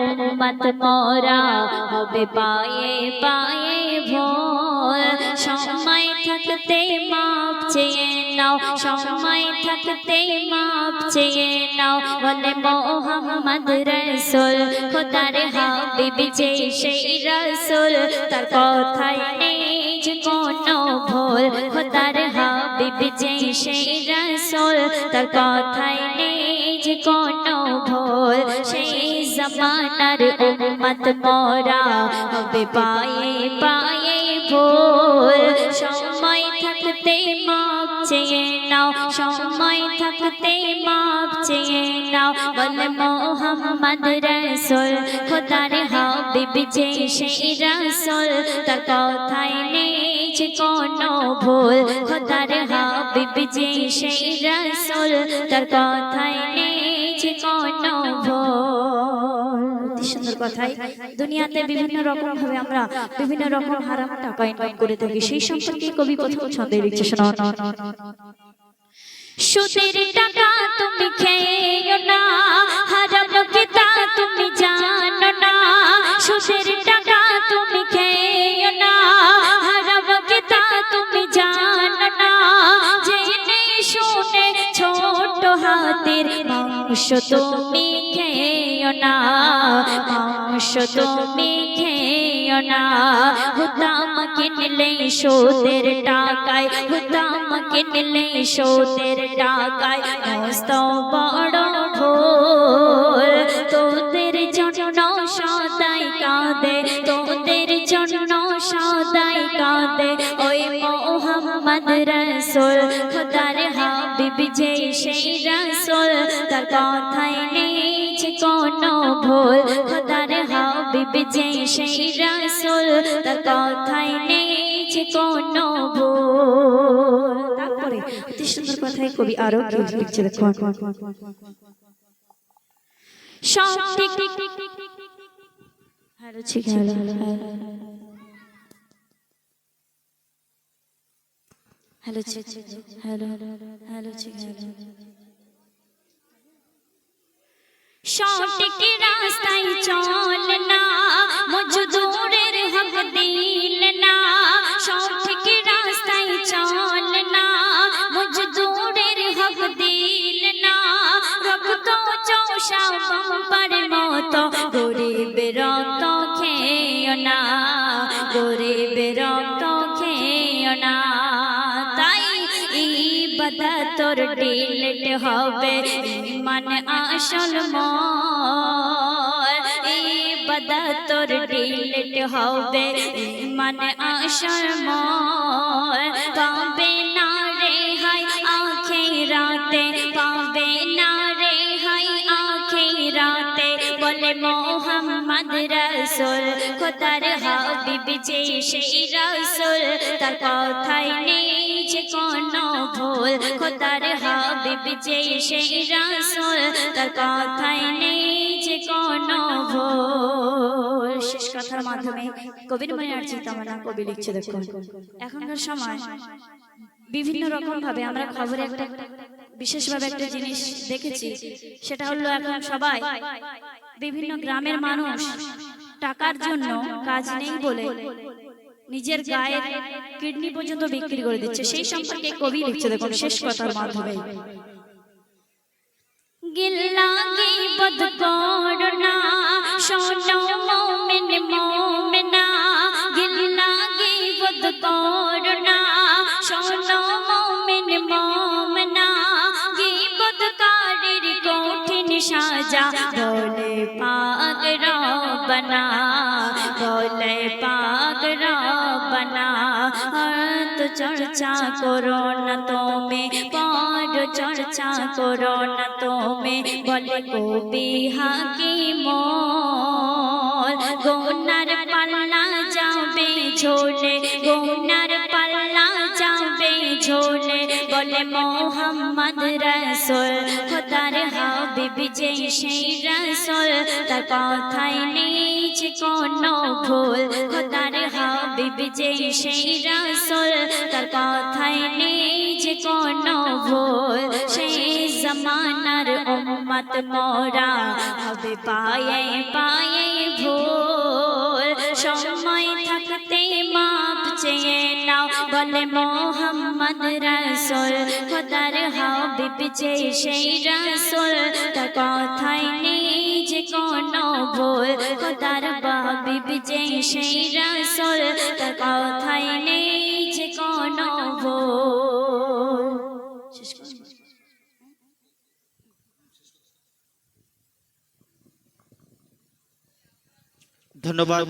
উম্মত মোরা হবে পায়ে পায়ে ভোর। সময় থাকতে মাপ চেয়ে নাও, সময় থাকতে মাপ চেয়ে নাও। বলে মোহাম্মদ রসুল, খোদার হাবিব যে সেই রসুল, তার কথায় নেই কোনো ভুল খোদার হাবিব যে সেই রসুল, তার কথায় নেই কোনো জমানার উম্মত মোরা হবে পায়ে পায়ে ভোর। সময় থাকতে মাপ চেয়ে নাও, সময় থাকতে মাপ চেয়ে নাও। বলে মোহাম্মদ রসুল, খোদার হাবিব যে সেই রসুল, তার কথায় নেই কোনো ভুল। খোদার হাবিব যে সেই রসুল, তার কথায় নেই কথাই, দুনিয়াতে বিভিন্ন রকম ভাবে আমরা বিভিন্ন রকম হারাম টাকা ইনকাম করে থাকি। সেই সম্পর্কে কবি প্রথম ছন্দে লিখছে শোনো সুদের টাকা তুমি খেয়েও না, হারাম কিতা তুমি জানো না। সুদের টাকা তুমি খেয়েও না, হারাম কিতা তুমি জানো না। জেনে শুনে ছোট হাতের মাংস তুমি না। মাংস তুমি খেয়েও না। হুতাম কিনলে সোদের টাকায় হুতাম কিনলে সোদের টাকায়। মস্ত বড় ভোর তোদের জন্য সদাই কাঁদে, তোদের জন্য সদাই কাঁদে। ওই মোহাম্মদ রসুল, খোদার হাবিব যে সেই রসুল, তার কথায় নেই কোনো ভুল, খোদার হাবিব যে সেই রসুল, তার কথায় নেই কোনো ভুল। তারপরে অতি সুন্দর কথায় কবি আরও কি লিখছে দেখো। সব ঠিক। হ্যালো ঠিক হ্যালো হ্যালো ঠিক হ্যালো হ্যালো ঠিক হ্যালো সঠিক রাস্তায় চল না মজদুরের হক দিল না। সঠিক রাস্তায় চল না মজদুরের হক দিল না। রক্ত চৌষা বাম্পার মতো, গরিব রক্ত খেয় না, গরিব রক্ত খেয় না। তাই ইবাদতর ডিলেট হবে, ইমান আসল মদা তোর ডিলেট হবে। মানে আসল মর। খোদার হাবিব যে সেই রসুল। তার কথায় নেই যে কোনো ভুল। খোদার হাবিব যে সেই রসুল। তার কথায় নেই যে কোনো ভুল। শেষ কথার মাধ্যমে কবির মনে চিন্তামানা কবি লিখছে দেখুন। এখনকার সময় বিভিন্ন রকম ভাবে আমরা খবরে একটা বিশেষভাবে একটা জিনিস দেখেছি। সেটা হলো এখন সবাই বিভিন্ন গ্রামের মানুষ টাকার জন্য কাজ নেই বলে নিজের গায়ের কিডনি পর্যন্ত বিক্রি করে দিচ্ছে। সেই সম্পর্কে কবি লিখছে, দেখুন, শেষ কথার মাধ্যমে শোনো মোমেন। মোমেনা শোনো মোমেন। মোমেনা সাজা পাক রবনা বলে পাক রবনা হাত চর্চা করো না তুমি পর চর্চা করো না তুমি বলে কবি হাকিম গোনার পাল্লা যাবে ঝোলে গোনার পাল্লা যাবে ঝোলে বলে মোহাম্মদ রসুল নবী যে সেই রাসল, তার কথাই নেই যে কোনো ভুল। খোদার হাবিব যে সেই রাসল, তার কথাই নেই যে কোনো ভুল। সেই জমানার উম্মত মোরা হবে পায়ে পায়ে ভুল। সময় থাকতে মা বলে মোহাম্মদ রাসূল, খোদার হাবিব যে সেই রাসূল, তার কথাই নেই যে কোনো ভুল, খোদার হাবিব যে সেই রাসূল, তার কথাই নেই যে কোনো ভুল। ধন্যবাদ।